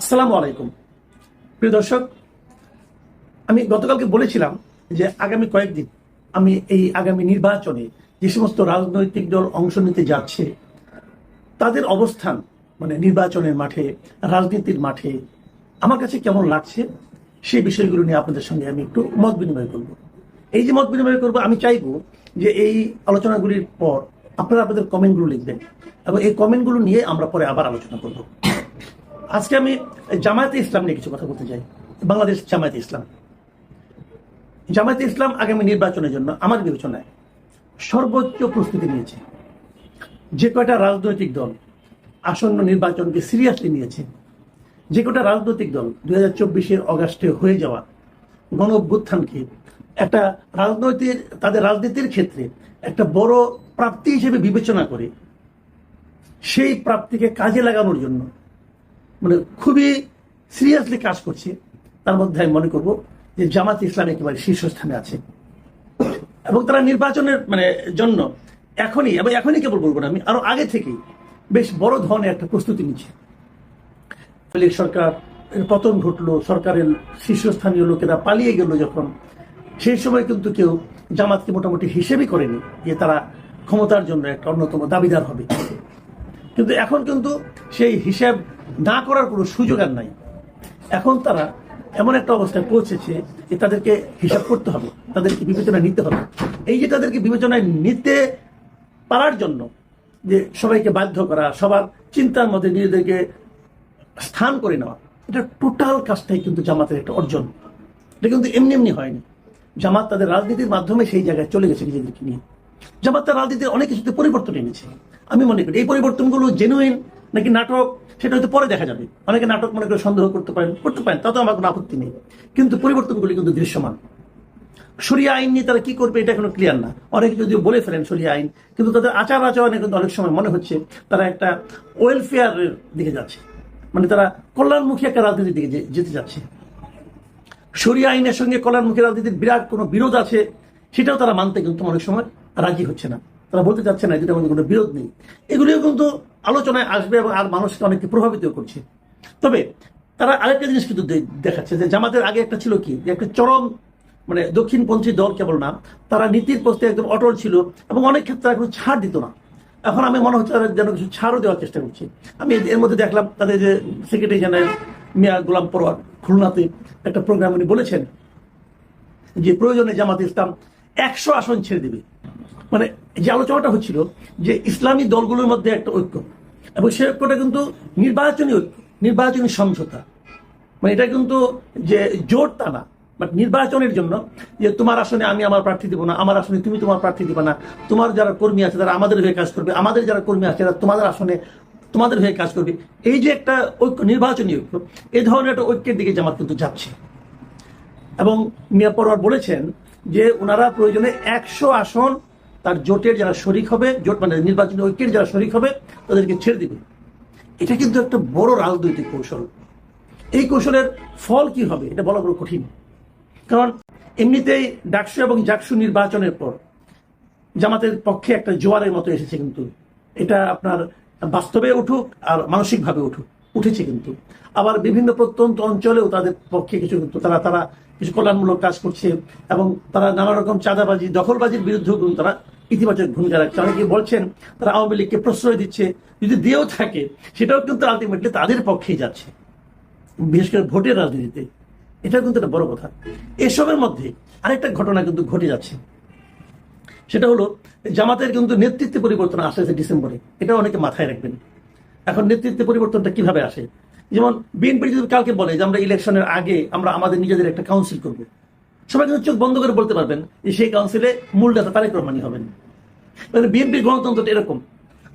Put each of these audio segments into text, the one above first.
আসসালামু আলাইকুম। প্রিয় দর্শক, আমি গতকালকে বলেছিলাম যে আগামী কয়েকদিন আমি এই আগামী নির্বাচনে যে সমস্ত রাজনৈতিক দল অংশ নিতে যাচ্ছে, তাদের অবস্থান মানে নির্বাচনের মাঠে, রাজনীতির মাঠে আমার কাছে কেমন লাগছে সেই বিষয়গুলো নিয়ে আপনাদের সঙ্গে আমি একটু মত বিনিময় করব। এই যে মত বিনিময় করব, আমি চাইব যে এই আলোচনাগুলির পর আপনারা আপনাদের কমেন্টগুলো লিখবেন এবং এই কমেন্টগুলো নিয়ে আমরা পরে আবার আলোচনা করব। আজকে আমি জামায়াতে ইসলাম নিয়ে কিছু কথা বলতে চাই। বাংলাদেশ জামায়াতে ইসলাম। জামায়াতে ইসলাম আগামী নির্বাচনের জন্য আমার বিবেচনায় সর্বোচ্চ প্রস্তুতি নিয়েছে। যে কয়টা রাজনৈতিক দল আসন্ন নির্বাচনকে সিরিয়াসলি নিয়েছে, যে কটা রাজনৈতিক দল দুই হাজার চব্বিশের অগাস্টে হয়ে যাওয়া গণ অভ্যুত্থানকে একটা রাজনৈতিক তাদের রাজনীতির ক্ষেত্রে একটা বড় প্রাপ্তি হিসেবে বিবেচনা করে, সেই প্রাপ্তিকে কাজে লাগানোর জন্য মানে খুবই সিরিয়াসলি কাজ করছে। তার মধ্যে আমি মনে করব যে জামাত ইসলাম একেবারে শীর্ষস্থানে আছে। এবং তারা নির্বাচনের মানে জন্য এখনই, এবং এখনই কেবল বলব না, আমি আরও আগে থেকেই বেশ বড় ধরনের একটা প্রস্তুতি নিচ্ছে। সরকার, পতন ঘটলো, সরকারের শীর্ষস্থানীয় লোকেরা পালিয়ে গেল যখন। সেই সময় কিন্তু কেউ জামাতকে মোটামুটি হিসেবই করেনি যে তারা ক্ষমতার জন্য একটা অন্যতম দাবিদার হবে। কিন্তু এখন কিন্তু সেই হিসাব না করার কোনো সুযোগ আর নাই। এখন তারা এমন একটা অবস্থায় পৌঁছেছে যে তাদেরকে হিসাব করতে হবে, তাদেরকে বিবেচনায় নিতে হবে। এই যে তাদেরকে বিবেচনায় নিতে পারার জন্য যে সবাইকে বাধ্য করা, সবার চিন্তার মধ্যে নিজেদেরকে স্থান করে নেওয়া, এটা টোটাল কাজটাই কিন্তু জামাতের একটা অর্জন। এটা কিন্তু এমনি এমনি হয়নি। জামাত তাদের রাজনীতির মাধ্যমে সেই জায়গায় চলে গেছে নিজেদেরকে নিয়ে। জামাত তার রাজনীতির অনেক কিছুতে পরিবর্তন এনেছে। আমি মনে করি এই পরিবর্তনগুলো জেনুইন নাকি নাটক, সেটা হয়তো পরে দেখা যাবে। অনেকে নাটক মনে করে সন্দেহ করতে পারেন করতে পারেন তাতে আমার কোনো আপত্তি নেই। কিন্তু পরিবর্তনগুলি কিন্তু দৃশ্যমান। সরিয়া আইন নিয়ে তারা কি করবে এটা এখনও ক্লিয়ার না। অনেকে যদিও বলে ফেলেন সরিয়া আইন, কিন্তু তাদের আচার আচরণে কিন্তু অনেক সময় মনে হচ্ছে তারা একটা ওয়েলফেয়ারের দিকে যাচ্ছে। মানে তারা কল্যাণমুখী একটা রাজনীতির দিকে যেতে যাচ্ছে। সরিয়া আইনের সঙ্গে কল্যাণমুখী রাজনীতির বিরাট কোনো বিরোধ আছে, সেটাও তারা মানতে কিন্তু অনেক সময় রাজি হচ্ছে না। তারা বলতে চাচ্ছে না যেটা মধ্যে কোনো বিরোধ নেই। এগুলিও কিন্তু আলোচনায় আসবে এবং আর মানুষকে অনেককে প্রভাবিত করছে। তবে তারা আরেকটা জিনিস কিন্তু দেখাচ্ছে যে জামাতের আগে একটা ছিল কি? একটা চরম মানে দক্ষিণপন্থী দল কেবল না, তারা নীতির পোস্টে একদম অটল ছিল এবং অনেক ক্ষেত্রে তারা কোনো ছাড় দিত না। এখন আমি মনে হচ্ছে যেন কিছু ছাড়ও দেওয়ার চেষ্টা করছি। আমি এর মধ্যে দেখলাম তাদের যে সেক্রেটারি জেনারেল মিয়া গোলাম পরোয়ার খুলনাতে একটা প্রোগ্রাম উনি বলেছেন যে প্রয়োজনে জামাত ইসলাম একশো আসন ছেড়ে দেবে। মানে যে আলোচনাটা হচ্ছিল যে ইসলামী দলগুলোর মধ্যে একটা ঐক্য। এবং সে ঐক্যটা কিন্তু নির্বাচনী ঐক্য, নির্বাচনী সমঝোতা। মানে এটা কিন্তু যে জোর তা না বাট নির্বাচনের জন্য যে তোমার আসনে আমি আমার প্রার্থী দিব না, আমার আসনে তুমি তোমার প্রার্থী দিবে না, তোমার যারা কর্মী আছে তারা আমাদের হয়ে কাজ করবে, আমাদের যারা কর্মী আছে তারা তোমাদের আসনে তোমাদের হয়ে কাজ করবে। এই যে একটা ঐক্য, নির্বাচনী ঐক্য এই ধরনের একটা ঐক্যের দিকে জামাত কিন্তু যাচ্ছে। এবং মিয়া পরোয়ার বলেছেন যে ওনারা প্রয়োজনে একশো আসন তার জোটের যারা শরিক হবে, জোট মানে নির্বাচনী ঐক্যের যারা শরিক হবে, তাদেরকে ছেড়ে দিবে। এটা কিন্তু একটা বড় রাজনৈতিক কৌশল। এই কৌশলের ফল কি হবে, এটা বলা বড় কঠিন। কারণ এমনিতেই ডাকসু এবং জাকসু নির্বাচনের পর জামাতের পক্ষে একটা জোয়ারের মতো এসেছে কিন্তু। এটা আপনার বাস্তবে উঠুক আর মানসিকভাবে উঠুক। উঠেছে কিন্তু। আবার বিভিন্ন প্রত্যন্ত অঞ্চলেও তাদের পক্ষে কিছু কিন্তু তারা তারা কিছু কল্যাণমূলক কাজ করছে এবং তারা নানা রকম চাঁদাবাজি, দখলবাজির বিরুদ্ধেও কিন্তু তারা ইতিবাচক ভূমিকা রাখছে। অনেকে বলছেন, তারা আওয়ামী লীগকে প্রশ্রয় দিচ্ছে, যদি দিয়েও থাকে, সেটাও কিন্তু আলটিমেটলি তাদের পক্ষেই যাচ্ছে। বিশেষ করে ভোটের রাজনীতিতে। এটা কিন্তু একটা বড় কথা। এসবের মধ্যে আরেকটা ঘটনা কিন্তু ঘটে যাচ্ছে। সেটা হলো, জামাতের কিন্তু নেতৃত্বে পরিবর্তন আসছে ডিসেম্বরে। এটা অনেকে মাথায় রাখবেন। এখন নেতৃত্বে পরিবর্তনটা কীভাবে আসে? যেমন বিএনপি যদি কালকে বলে যে আমরা ইলেকশনের আগে আমরা আমাদের নিজেদের একটা কাউন্সিল করব, সবাই কিন্তু চোখ বন্ধ করে বলতে পারবেন যে সেই কাউন্সিলে মূল তারেক রহমানি হবেন। মানে বিএনপির গণতন্ত্রটা এরকম।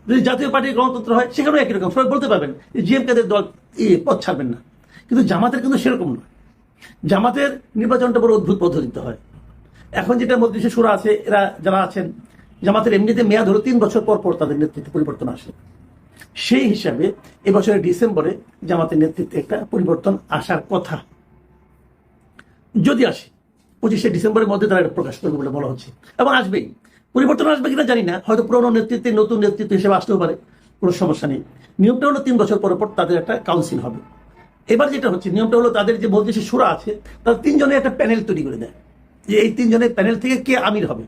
যদি জাতীয় পার্টির গণতন্ত্র হয়, সেখানেও একই রকম। সবাই বলতে পারবেন যে জিএম কাদের দল পথ ছাড়বেন না। কিন্তু জামাতের কিন্তু সেরকম নয়। জামাতের নির্বাচনটা বড় অদ্ভুত পদ্ধতিতে হয়। এখন যেটা মজলিসে সুরা আছে, এরা যারা আছেন, জামাতের এমনিতে মেয়াদ হলো তিন বছর পর পর তাদের নেতৃত্বে পরিবর্তন আসে। সেই হিসাবে এবছরের ডিসেম্বরে জামাতের নেতৃত্বে একটা পরিবর্তন আসার কথা। যদি আসে, পঁচিশে ডিসেম্বরের মধ্যে তারা এটা প্রকাশ করবে বলে বলা হচ্ছে। এবং আসবেই। পরিবর্তন আসবে কিনা জানি না। হয়তো পুরনো নেতৃত্বে নতুন নেতৃত্ব হিসেবে আসতেও পারে। কোনো সমস্যা নেই। নিয়মটা হলো তিন বছর পর পর তাদের একটা কাউন্সিল হবে। এবার যেটা হচ্ছে, নিয়মটা হলো তাদের যে মজলিসে সুরা আছে, তারা তিনজনে একটা প্যানেল তৈরি করে দেয়। যে এই তিনজনের প্যানেল থেকে কে আমির হবে?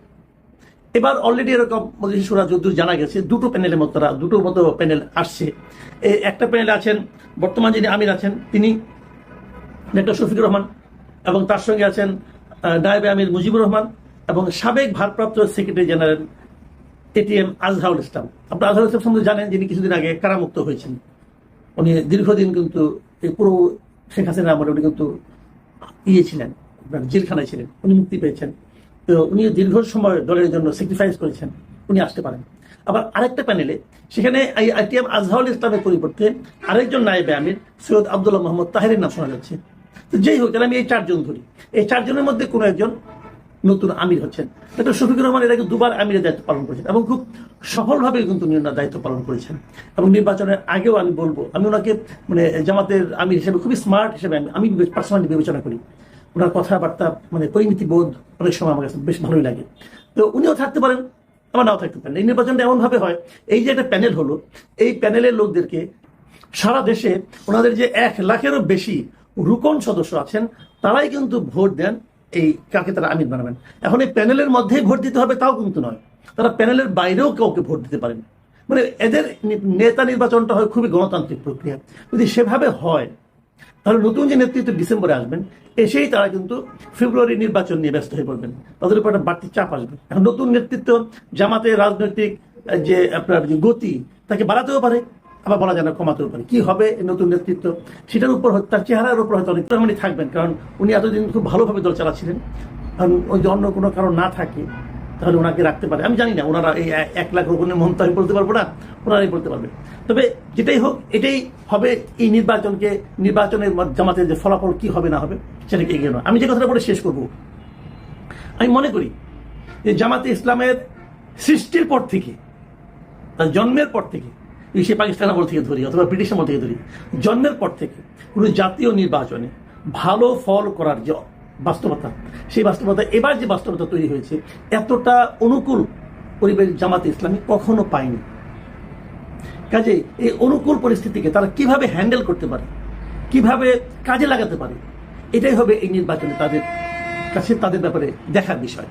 এবার অলরেডি এরকম মজলিসে সুরা যদ্দূর জানা গেছে, দুটো প্যানেলের মতো দুটো মতো প্যানেল আসছে। একটা প্যানেল আছেন বর্তমান যিনি আমির আছেন, তিনি ডক্টর শফিকুর রহমান এবং তার সঙ্গে আছেন নায়েবে আমির মুজিবুর রহমান এবং সাবেক ভারপ্রাপ্ত secretary general ATM Azharul Islam. আপনার আজহারুল ইসলাম সম্বন্ধে জানেন যিনি কিছুদিন আগে কারামুক্ত হয়েছেন। উনি দীর্ঘদিন কিন্তু এই পুরো শেখ হাসিনা আমলে উনি কিন্তু ইয়ে ছিলেন জেলখানায় ছিলেন, উনি মুক্তি পেয়েছেন। তো উনি দীর্ঘ সময় দলের জন্য স্যাক্রিফাইস করেছেন, উনি আসতে পারেন। আবার আরেকটা প্যানেলে সেখানে এই আইটিএম আজহারুল ইসলামের পরিবর্তে আরেকজন নায়েবে আমির, সৈয়দ আবদুল্লাহ মোহাম্মদ তাহেরের নাম শোনা যাচ্ছে। তো যেই হোক আমি এই চারজন ধরি। এই চারজনের মধ্যে কোনো একজন নতুন আমির হচ্ছেন। ডক্টর শফিকুর রহমান এর আগে দুবার আমিরের দায়িত্ব পালন করেছেন এবং খুব সফলভাবে কিন্তু উনি ওনার দায়িত্ব পালন করেছেন। এবং নির্বাচনের আগেও আমি বলব, আমি ওনাকে মানে জামাতের আমির হিসেবে খুবই স্মার্ট হিসেবে আমি আমি পার্সোনালি বিবেচনা করি। ওনার কথাবার্তা মানে পরিমিতি বোধ অনেক সময় আমার কাছে বেশ ভালোই লাগে। তো উনিও থাকতে পারেন, আবার নাও থাকতে পারেন। এই নির্বাচনটা এমন ভাবে হয়, এই যে একটা প্যানেল হলো, এই প্যানেলের লোকদেরকে সারা দেশে ওনাদের যে এক লাখেরও বেশি রুকন সদস্য আছেন, তারাই কিন্তু ভোট দেন এই কাকে তারা আমির বানাবেন। এখন এই প্যানেলের মধ্যেই ভোট দিতে হবে তাও কিন্তু নয়, তারা প্যানেলের বাইরেও কাউকে ভোট দিতে পারেন। মানে এদের নেতা নির্বাচনটা হয় খুবই গণতান্ত্রিক প্রক্রিয়া। যদি সেভাবে হয় তাহলে নতুন যে নেতৃত্ব ডিসেম্বরে আসবেন, এসেই তারা কিন্তু ফেব্রুয়ারি নির্বাচন নিয়ে ব্যস্ত হয়ে পড়বেন। তাদের উপর একটা বাড়তি চাপ আসবে। এখন নতুন নেতৃত্ব, জামাতের রাজনৈতিক যে আপনার যে গতি, তাকে বাড়াতেও পারে, আবার বলা যায় না কমাতেও পারে। কি হবে নতুন নেতৃত্ব? সেটার উপর তার চেহারার উপর হয়তো অনেক থাকবেন, কারণ উনি এতদিন খুব ভালোভাবে দল চালাচ্ছিলেন। কারণ ওই অন্য কোনো কারণ না থাকে তাহলে ওনাকে রাখতে পারে। আমি জানি না, ওনারা এই এক লাখ রোপণের মন আমি বলতে পারব না, ওনারাই বলতে পারবে। তবে যেটাই হোক, এটাই হবে এই নির্বাচনকে, নির্বাচনের জামাতে যে ফলাফল কি হবে না হবে, সেটাকে এগিয়ে নেওয়া। আমি যে কথাটা বলে শেষ করব, আমি মনে করি যে জামাতে ইসলামের সৃষ্টির পর থেকে, তার জন্মের পর থেকে সে পাকিস্তান আমল থেকে ধরি অথবা ব্রিটিশ আমল থেকে ধরি, জন্মের পর থেকে কোনো জাতীয় নির্বাচনে ভালো ফল করার যে বাস্তবতা। সেই বাস্তবতা, এবার যে বাস্তবতা তৈরি হয়েছে, এতটা অনুকূল পরিবেশ জামাতে ইসলামী কখনো পায়নি। কাজে এই অনুকূল পরিস্থিতিকে তারা কীভাবে হ্যান্ডেল করতে পারে, কীভাবে কাজে লাগাতে পারে, এটাই হবে এই নির্বাচনে তাদের কাছে তাদের ব্যাপারে দেখার বিষয়।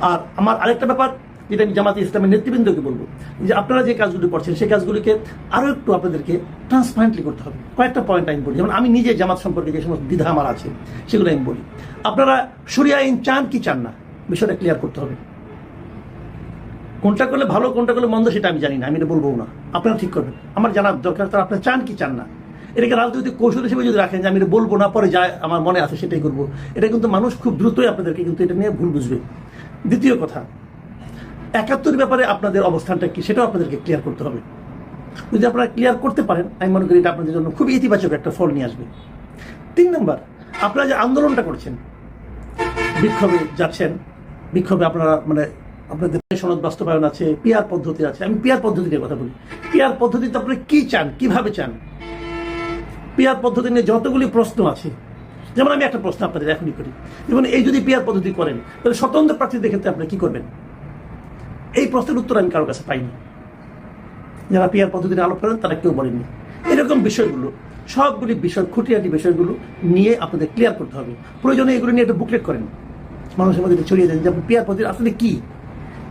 আর আমার আরেকটা ব্যাপার যেটা আমি জামাতে ইসলামের নেতৃবৃন্দকে বলব যে আপনারা যে কাজগুলি করছেন, সেই কাজগুলিকে আরও একটু আপনাদেরকে ট্রান্সপারেন্টলি করতে হবে। কয়েকটা পয়েন্ট আমি বলি। যেমন আমি নিজে জামাত সম্পর্কে যে সমস্ত দ্বিধা আমার আছে, সেগুলো আমি বলি। আপনারা সরিয়া আইন চান কি চান না, বিষয়টা ক্লিয়ার করতে হবে। কোনটা করলে ভালো, কোনটা করলে মন্দ সেটা আমি জানি না, আমি এটা বলব না। আপনারা ঠিক করবেন। আমার জানার দরকার, তারা আপনারা চান কি চান না। এটাকে রাজনৈতিক কৌশল হিসেবে যদি রাখেন যে আমি এটা বলব না, পরে যা আমার মনে আছে সেটাই করব। এটা কিন্তু মানুষ খুব দ্রুতই আপনাদেরকে কিন্তু এটা নিয়ে ভুল বুঝবে। দ্বিতীয় কথা একাত্তর ব্যাপারে আপনাদের অবস্থানটা কি, সেটাও আপনাদেরকে ক্লিয়ার করতে হবে। যদি আপনারা ক্লিয়ার করতে পারেন, আমি মনে করি এটা আপনাদের জন্য খুবই ইতিবাচক একটা ফল নিয়ে আসবে। তিন নম্বর, আপনারা যে আন্দোলনটা করছেন, বিক্ষোভে যাচ্ছেন, বিক্ষোভে আপনারা মানে আপনাদের সনদ বাস্তবায়ন আছে পিয়ার পদ্ধতি আছে, আমি পিয়ার পদ্ধতির কথা বলি। পিয়ার পদ্ধতিতে আপনি কি চান, কীভাবে চান? পিয়ার পদ্ধতি নিয়ে যতগুলি প্রশ্ন আছে, যেমন আমি একটা প্রশ্ন আপনাদের এখনই করি। যেমন এই যদি পিয়ার পদ্ধতি করেন, তাহলে স্বতন্ত্র প্রার্থীদের ক্ষেত্রে আপনি কি করবেন? এই প্রশ্নের উত্তর আমি কারোর কাছে পাইনি। যারা পিয়ার পদ্ধতি আলোপ করেন তারা কেউ বলেননি। এরকম বিষয়গুলো, সবগুলি বিষয় খুঁটিয়াটি বিষয়গুলো নিয়ে আপনাদের ক্লিয়ার করতে হবে। প্রয়োজনে এগুলো নিয়ে একটা বুকলেট করেন। মানুষের মধ্যে ছড়িয়ে দেন যে পিয়ার পদ্ধতি আসলে কি?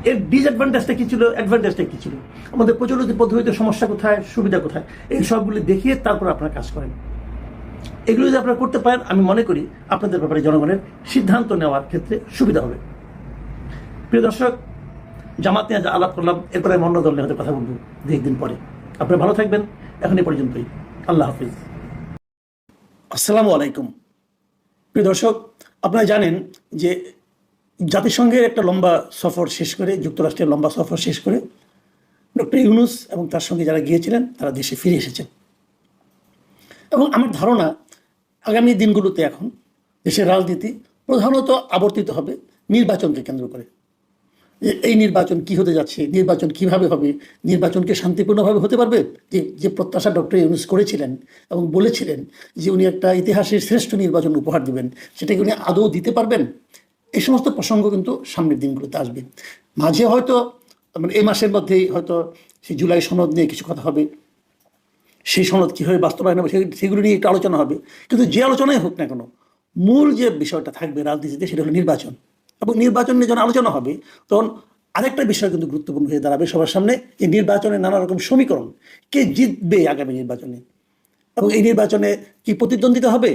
এর ডিসঅ্যাডভান্টেজটা কি ছিল? অ্যাডভান্টেজটা কি ছিল? আমাদের প্রচলিত পদ্ধতিতে সমস্যা কোথায়? সুবিধা কোথায়? এই সবগুলি দেখিয়ে তারপর আপনারা কাজ করেন। এগুলো যদি আপনারা করতে পারেন, আমি মনে করি আপনাদের ব্যাপারে জনগণের সিদ্ধান্ত নেওয়ার ক্ষেত্রে সুবিধা হবে। প্রিয় দর্শক জামাত নিয়ে আলাপ করলাম, এরপরে আমি অন্য দল নিয়ে হয়তো কথা বলব দু একদিন পরে। আপনারা ভালো থাকবেন, এখন এই পর্যন্তই। আল্লাহ হাফিজ। আসসালামু আলাইকুম। প্রিয় দর্শক, আপনারা জানেন যে জাতিসংঘের একটা লম্বা সফর শেষ করে, যুক্তরাষ্ট্রের লম্বা সফর শেষ করে ডক্টর ইউনুস এবং তার সঙ্গে যারা গিয়েছিলেন, তারা দেশে ফিরে এসেছেন। এবং আমার ধারণা, আগামী দিনগুলোতে এখন দেশের রাজনীতি প্রধানত আবর্তিত হবে নির্বাচনকে কেন্দ্র করে। এই নির্বাচন কি হতে যাচ্ছে? নির্বাচন কীভাবে হবে? নির্বাচনকে শান্তিপূর্ণভাবে হতে পারবে? যে যে প্রত্যাশা ডক্টর ইউনুস করেছিলেন এবং বলেছিলেন যে উনি একটা ইতিহাসের শ্রেষ্ঠ নির্বাচন উপহার দেবেন, সেটাকে উনি আদৌ দিতে পারবেন? এই সমস্ত প্রসঙ্গ কিন্তু সামনের দিনগুলোতে আসবে। মাঝে হয়তো মানে এই মাসের মধ্যেই হয়তো সেই জুলাই সনদ নিয়ে কিছু কথা হবে। সেই সনদ কীভাবে বাস্তবায়ন হবে সেগুলো নিয়ে একটু আলোচনা হবে। কিন্তু যে আলোচনাই হোক না কেন, মূল যে বিষয়টা থাকবে রাজনীতিতে, সেটা হলো নির্বাচন। এবং নির্বাচন নিয়ে যখন আলোচনা হবে, তখন আরেকটা বিষয় কিন্তু গুরুত্বপূর্ণ হয়ে দাঁড়াবে সবার সামনে, যে নির্বাচনে নানা রকম সমীকরণ কে জিতবে আগামী নির্বাচনে এবং এই নির্বাচনে কি প্রতিদ্বন্দ্বিতা হবে,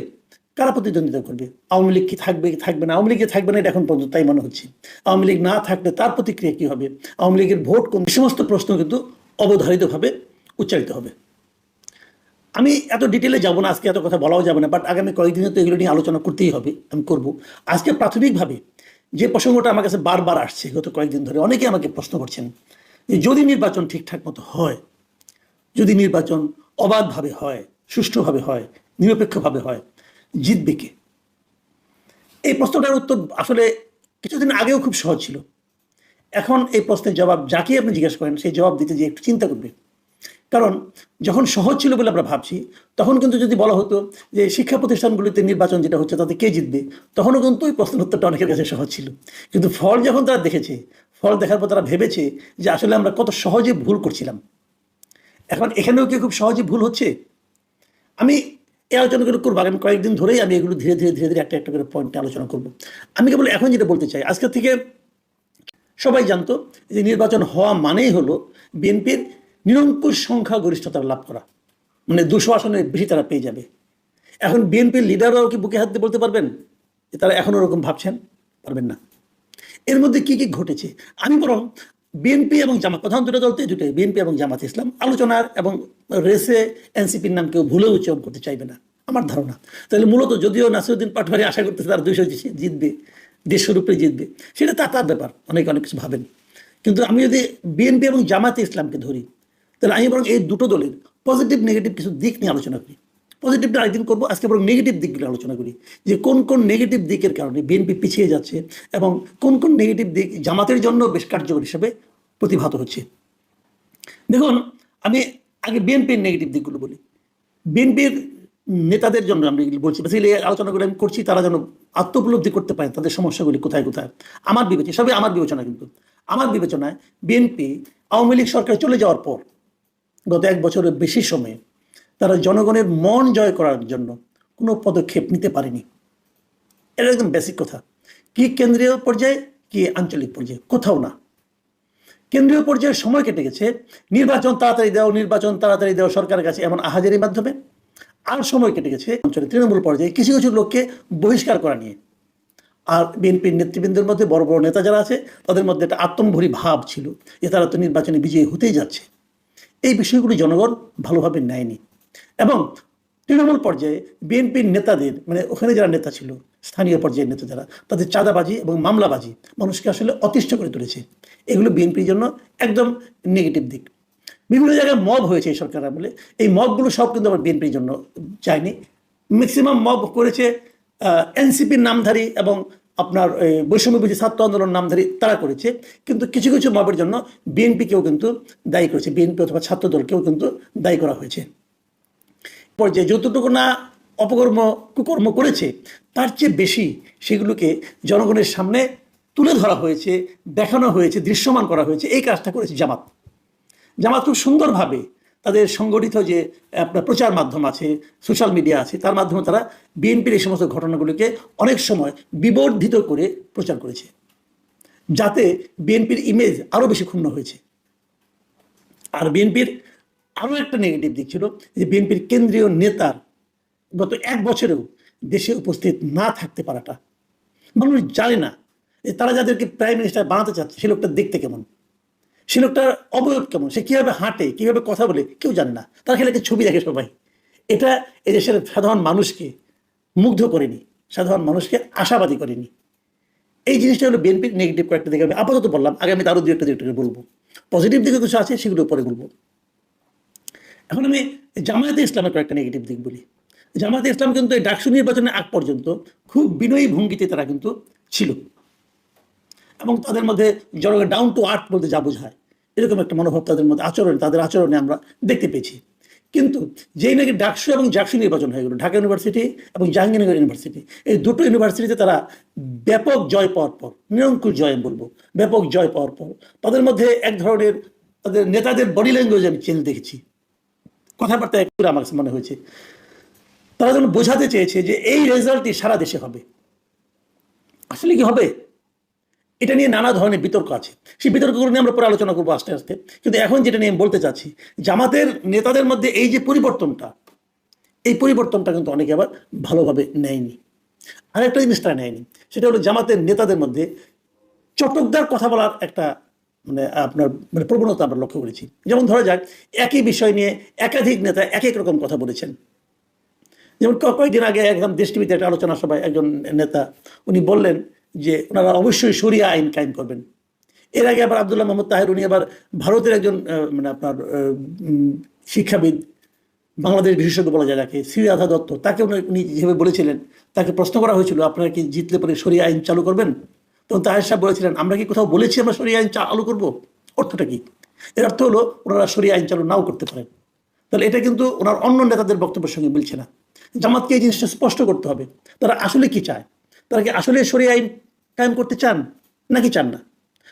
কারা প্রতিদ্বন্দ্বিতা করবে, আওয়ামী লীগ কি থাকবে কি থাকবে না, আওয়ামী লীগ থাকবে না, এটা এখন পর্যন্ত তাই মনে হচ্ছে। আওয়ামী লীগ না থাকলে তার প্রতিক্রিয়া কি হবে, আওয়ামী লীগের ভোট কোন সমস্ত প্রশ্ন কিন্তু অবধারিতভাবে উচ্চারিত হবে। আমি এত ডিটেলে যাব না, আজকে এত কথা বলাও যাবে না বাট আগামী কয়েকদিনে তো এগুলো নিয়ে আলোচনা করতেই হবে, আমি করব। আজকে প্রাথমিকভাবে যে প্রসঙ্গটা আমার কাছে বারবার আসছে গত কয়েকদিন ধরে, অনেকে আমাকে প্রশ্ন করছেন যে যদি নির্বাচন ঠিকঠাক মতো হয়, যদি নির্বাচন অবাধভাবে হয়, সুষ্ঠুভাবে হয়, নিরপেক্ষভাবে হয়, জিতবে কে? এই প্রশ্নটার উত্তর আসলে কিছুদিন আগেও খুব সহজ ছিল। এখন এই প্রশ্নের জবাব যাকে আপনি জিজ্ঞেস করেন, সেই জবাব দিতে যে একটু চিন্তা করবে। কারণ যখন সহজ ছিল বলে আমরা ভাবছি, তখন কিন্তু যদি বলা হতো যে শিক্ষা প্রতিষ্ঠানগুলিতে নির্বাচন যেটা হচ্ছে তাতে কে জিতবে, তখনও কিন্তু ওই প্রশ্ন উত্তরটা অনেকের কাছে সহজ ছিল। কিন্তু ফল যখন তারা দেখেছে, ফল দেখার পর তারা ভেবেছে যে আসলে আমরা কত সহজে ভুল করছিলাম। এখন এখানেও কি খুব সহজে ভুল হচ্ছে? আমি এই আলোচনাগুলো করব, আগামী কয়েকদিন ধরেই আমি এগুলো ধীরে ধীরে ধীরে ধীরে, একটা একটা করে পয়েন্টে আলোচনা করব। আমি কেবল এখন যেটা বলতে চাই, আজকে থেকে সবাই জানতো যে নির্বাচন হওয়া মানেই হলো বিএনপির নিরঙ্কুশ সংখ্যা গরিষ্ঠতা লাভ করা। মানে দুশো আসনের বেশি তারা পেয়ে যাবে। এখন বিএনপির লিডাররাও কি বুকে হাত দিয়ে বলতে পারবেন? যে তারা এখনও ওরকম ভাবছেন? পারবেন না। এর মধ্যে কি কি ঘটেছে? আমি বরং বিএনপি এবং জামাত, প্রধান দুটো দল তো দুটোই বিএনপি এবং জামাত ইসলাম, আলোচনার এবং রেসে এনসিপির নাম কেউ ভুলেও উচ্চারণ করতে চাইবে না, আমার ধারণা। তাহলে মূলত যদিও নাসিরুদ্দিন পাটোয়ারি আশা করতেছে তার দুইশো জিতবে দেড়শোর জিতবে, সেটা তা তার ব্যাপার, অনেকে অনেক কিছু ভাবেন। কিন্তু আমি যদি বিএনপি এবং জামাতে ইসলামকে ধরি তাহলে আমি বরং এই দুটো দলের পজিটিভ নেগেটিভ কিছু দিক নিয়ে আলোচনা করি। পজিটিভটা আরেকদিন করব, আজকে বরং নেগেটিভ দিকগুলো আলোচনা করি। যে কোন কোন নেগেটিভ দিকের কারণে বিএনপি পিছিয়ে যাচ্ছে এবং কোন কোন নেগেটিভ দিক জামাতের জন্য বেশ কার্যকর হিসেবে প্রতিভাত হচ্ছে। দেখুন, আমি আগে বিএনপির নেগেটিভ দিকগুলো বলি। বিএনপির নেতাদের জন্য আমি বলছি বেসিক্যালি এই আলোচনাগুলো আমি করছি, তারা যেন আত্মোপলব্ধি করতে পারে, তাদের সমস্যাগুলি কোথায় কোথায়। আমার বিবেচনা, সবই আমার বিবেচনা কিন্তু। আমার বিবেচনায় বিএনপি আওয়ামী লীগ সরকার চলে যাওয়ার পর গত এক বছরের বেশি সময়ে তারা জনগণের মন জয় করার জন্য কোনো পদক্ষেপ নিতে পারেনি। এটা একদম বেসিক কথা। কি কেন্দ্রীয় পর্যায়ে, কি আঞ্চলিক পর্যায়ে? কোথাও না। কেন্দ্রীয় পর্যায়ে সময় কেটে গেছে। নির্বাচন তাড়াতাড়ি দাও, নির্বাচন তাড়াতাড়ি দাও সরকারের কাছে এমন আহাজারির মাধ্যমে। আর সময় কেটে গেছে অঞ্চলে তৃণমূল পর্যায়ে কিছু কিছু লোককে বহিষ্কার করা নিয়ে। আর বিএনপির নেতৃবৃন্দের মধ্যে বড় বড় নেতা যারা আছে, তাদের মধ্যে একটা আত্মম্ভরী ভাব ছিল যে তারা তো নির্বাচনে বিজয়ী হতেই যাচ্ছে। এই বিষয়গুলি জনগণ ভালোভাবে নেয়নি। এবং তৃণমূল পর্যায়ে বিএনপির নেতাদের মানে ওখানে যারা নেতা ছিল, স্থানীয় পর্যায়ের নেতা যারা, তাদের চাঁদাবাজি এবং মামলাবাজি মানুষকে আসলে অতিষ্ঠ করে তুলেছে। এগুলো বিএনপির জন্য একদম নেগেটিভ দিক। বিভিন্ন জায়গায় মব হয়েছে এই সরকার আমলে। এই মবগুলো সব কিন্তু আবার বিএনপির জন্য যায়নি। ম্যাক্সিমাম মব করেছে এনসিপির নামধারী এবং আপনার বৈষম্যবিধি ছাত্র আন্দোলন নামধারী তারা করেছে। কিন্তু কিছু কিছু মবের জন্য বিএনপিকেও কিন্তু দায়ী করেছে। বিএনপি অথবা ছাত্র দলকেও কিন্তু দায়ী করা হয়েছে। পর্যায়ে যতটুকু না অপকর্ম, কুকর্ম করেছে, তার চেয়ে বেশি সেগুলোকে জনগণের সামনে তুলে ধরা হয়েছে, দেখানো হয়েছে, দৃশ্যমান করা হয়েছে। এই কাজটা করেছে জামাত। জামাত খুব সুন্দরভাবে তাদের সংগঠিত যে আপনার প্রচার মাধ্যম আছে সোশ্যাল মিডিয়া আছে, তার মাধ্যমে তারা বিএনপির এই সমস্ত ঘটনাগুলিকে অনেক সময় বিবর্ধিত করে প্রচার করেছে। যাতে বিএনপির ইমেজ আরও বেশি ক্ষুণ্ণ হয়েছে। আর বিএনপির আরও একটা নেগেটিভ দিক ছিল, যে বিএনপির কেন্দ্রীয় নেতার গত এক বছরেও দেশে উপস্থিত না থাকতে পারাটা। মানুষ জানে না তারা যাদেরকে প্রাইম মিনিস্টার বানাতে চাচ্ছে, সে লোকটা দেখতে কেমন। সে লোকটার অবয়ব কেমন? সে কীভাবে হাঁটে? কীভাবে কথা বলে? কেউ জানে না। তারা খেলে ছবি দেখে সবাই। এটা এদেশের সাধারণ মানুষকে মুগ্ধ করেনি। সাধারণ মানুষকে আশাবাদী করেনি। এই জিনিসটা হলো বিএনপির নেগেটিভ কয়েকটা দিকে আমি আপাতত বললাম। আরও দু একটা দু একটা করে বলব। পজিটিভ দিকে কিছু আছে, সেগুলো পরে বলব। এখন আমি জামায়াতে ইসলামের কয়েকটা নেগেটিভ দিক বলি। জামায়াতে ইসলাম কিন্তু এই ডাকসু নির্বাচনের আগ পর্যন্ত খুব বিনয়ী ভঙ্গিতে তারা কিন্তু ছিল। এবং তাদের মধ্যে জনগণ ডাউন টু আর্থ বলতে যা বোঝায়। এরকম একটা মনোভাব তাদের মধ্যে, আচরণ, তাদের আচরণে আমরা দেখতে পেয়েছি। কিন্তু যেই নাকি ডাকসু এবং জাকসু নির্বাচন হয়ে গেল, ঢাকা ইউনিভার্সিটি এবং জাহাঙ্গীরনগর ইউনিভার্সিটি এই দুটো ইউনিভার্সিটিতে তারা ব্যাপক জয় পাওয়ার পর, নিরঙ্কুশ জয় বলব, ব্যাপক জয় পাওয়ার পর, তাদের মধ্যে এক ধরনের তাদের নেতাদের বডি ল্যাঙ্গুয়েজ আমি চেঞ্জ দেখেছি। কথাবার্তা একটু আমার কাছে মনে হয়েছে। তারা যেন বোঝাতে চেয়েছে যে এই রেজাল্টটি সারা দেশে হবে। আসলে কি হবে? এটা নিয়ে নানা ধরনের বিতর্ক আছে। সেই বিতর্কগুলো নিয়ে আমরা পরে আলোচনা করব আস্তে আস্তে। কিন্তু এখন যেটা নিয়ে আমি বলতে চাচ্ছি, জামাতের নেতাদের মধ্যে এই যে পরিবর্তনটা, এই পরিবর্তনটা কিন্তু অনেকে আবার ভালোভাবে নেয়নি। আরেকটা জিনিস তারা নেয়নি, সেটা হলো জামাতের নেতাদের মধ্যে চটকদার কথা বলার একটা মানে আপনার মানে প্রবণতা আমরা লক্ষ্য করেছি। যেমন ধরা যাক, একই বিষয় নিয়ে একাধিক নেতা এক এক রকম কথা বলেছেন। যেমন কয়েকদিন আগে একদম দেশ টিভিতে একটা আলোচনা সভায় একজন নেতা, উনি বললেন যে ওনারা অবশ্যই সরিয়া আইন কায়েম করবেন। এর আগে আবার আবদুল্লাহ মোহাম্মদ তাহের, উনি আবার ভারতের একজন মানে আপনার শিক্ষাবিদ, বাংলাদেশ বিশেষজ্ঞ বলা যায় যাকে শ্রীরাধা দত্ত। তাকে উনি যেভাবে বলেছিলেন, তাকে প্রশ্ন করা হয়েছিল, আপনারা কি জিতলে পরে সরিয়া আইন চালু করবেন? তখন তাহের সাহেব বলেছিলেন, আমরা কি কোথাও বলেছি আমরা সরিয়া আইন চালু করব? অর্থটা কি? এর অর্থ হলো, ওনারা সরিয়া আইন চালু নাও করতে পারেন। তাহলে এটা কিন্তু ওনার অন্য নেতাদের বক্তব্যের সঙ্গে মিলছে না। জামাতকে এই জিনিসটা স্পষ্ট করতে হবে, তারা আসলে কি চায়? তারা কি আসলে সরিয়া আইন কায়েম করতে চান? নাকি চান না?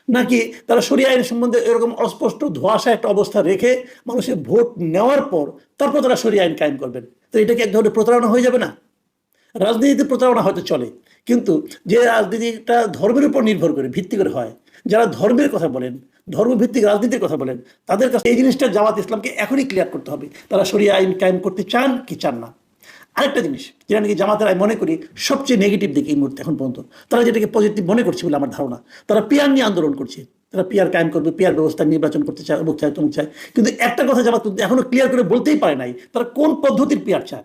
নাকি তারা সরিয়া আইন সম্বন্ধে এরকম অস্পষ্ট ধোয়াশা একটা অবস্থা রেখে মানুষের ভোট নেওয়ার পর তারপর তারা সরিয়া আইন কায়েম করবেন? তো এটা কি এক ধরনের প্রতারণা হয়ে যাবে না? রাজনীতিতে প্রতারণা হয়তো চলে, কিন্তু যে রাজনীতিটা ধর্মের উপর নির্ভর করে, ভিত্তি করে হয়, যারা ধর্মের কথা বলেন, ধর্মভিত্তিক রাজনীতির কথা বলেন, তাদের কাছে এই জিনিসটা জামাত ইসলামকে এখনই ক্লিয়ার করতে হবে, তারা সরিয়া আইন কায়েম করতে চান কি চান না। আরেকটা জিনিস যেটা নাকি জামাতের আমি মনে করি সবচেয়ে নেগেটিভ দিকে এই মুহূর্তে এখন পর্যন্ত। তারা যেটাকে পজিটিভ মনে করছে বলে আমার ধারণা, তারা পিয়ার নিয়ে আন্দোলন করছে। তারা পিয়ার কায়েম করবে পিয়ার ব্যবস্থা নির্বাচন করতে চায়, অমুক চায়, তমুক চায়। কিন্তু একটা কথা জামাত এখনও ক্লিয়ার করে বলতেই পারে নাই, তারা কোন পদ্ধতির পিয়ার চায়?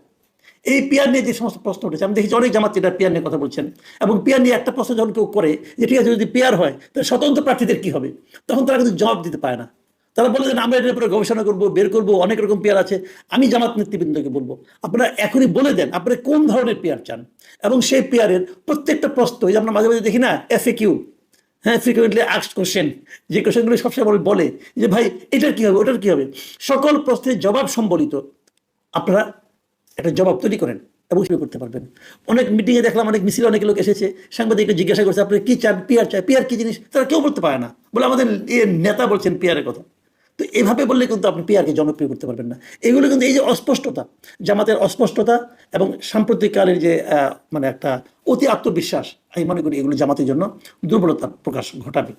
এই পিয়ার নিয়ে যে সমস্ত প্রশ্ন উঠেছে, আমি দেখেছি অনেক জামাত এটা পিয়ার নিয়ে কথা বলছেন, এবং পিয়ার নিয়ে একটা প্রশ্ন যখন কেউ করে যে, ঠিক আছে, যদি পিয়ার হয়, তাহলে স্বতন্ত্র প্রার্থীদের কি হবে? তখন তারা কিন্তু জবাব দিতে পারে না। তারা বলে আমরা এটার উপরে গবেষণা করব, বের করব, অনেক রকম পেয়ার আছে। আমি জামাত নেতৃবৃন্দকে বলব, আপনারা এখনই বলে দেন, আপনারা কোন ধরনের পেয়ার চান? এবং সেই পেয়ারের প্রত্যেকটা প্রশ্ন যে আমরা মাঝে মাঝে দেখি না এফ এ কিউ হ্যাঁ ফ্রিকুয়েন্টলি আক্সড কোশ্চেন যে কোশ্চেনগুলো সবসময় বলে- যে, ভাই, এটার কি হবে, ওটার কি হবে? সকল প্রশ্নের জবাব সম্বলিত, আপনারা একটা জবাব তৈরি করেন এবং শুরু করতে পারবেন। অনেক মিটিংয়ে দেখলাম, অনেক মিছিল অনেক লোক এসেছে সাংবাদিককে জিজ্ঞাসা করছে আপনি কি চান? পিয়ার চাই পিয়ার কি জিনিস? তারা কেউ বলতে পারে না। বলে আমাদের নেতা বলছেন পিয়ারের কথা। তো এভাবে বললে কিন্তু আপনি পিয়ারকে জনপ্রিয় করতে পারবেন না। এগুলো কিন্তু এই যে অস্পষ্টতা, জামাতের অস্পষ্টতা এবং সাম্প্রতিককালের যে মানে একটা অতি আত্মবিশ্বাস, আমি মনে করি এগুলো জামাতের জন্য দুর্বলতা প্রকাশ ঘটাবে।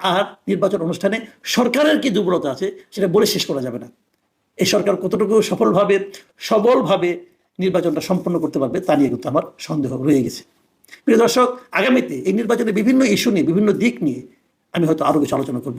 আর নির্বাচন অনুষ্ঠানে সরকারের কি দুর্বলতা আছে সেটা বলে শেষ করা যাবে না। এই সরকার কতটুকু সফলভাবে, সবলভাবে নির্বাচনটা সম্পন্ন করতে পারবে তা নিয়ে কিন্তু আমার সন্দেহ রয়ে গেছে। প্রিয় দর্শক, আগামীতে এই নির্বাচনে বিভিন্ন ইস্যু নিয়ে, বিভিন্ন দিক নিয়ে আমি হয়তো আরও কিছু আলোচনা করব।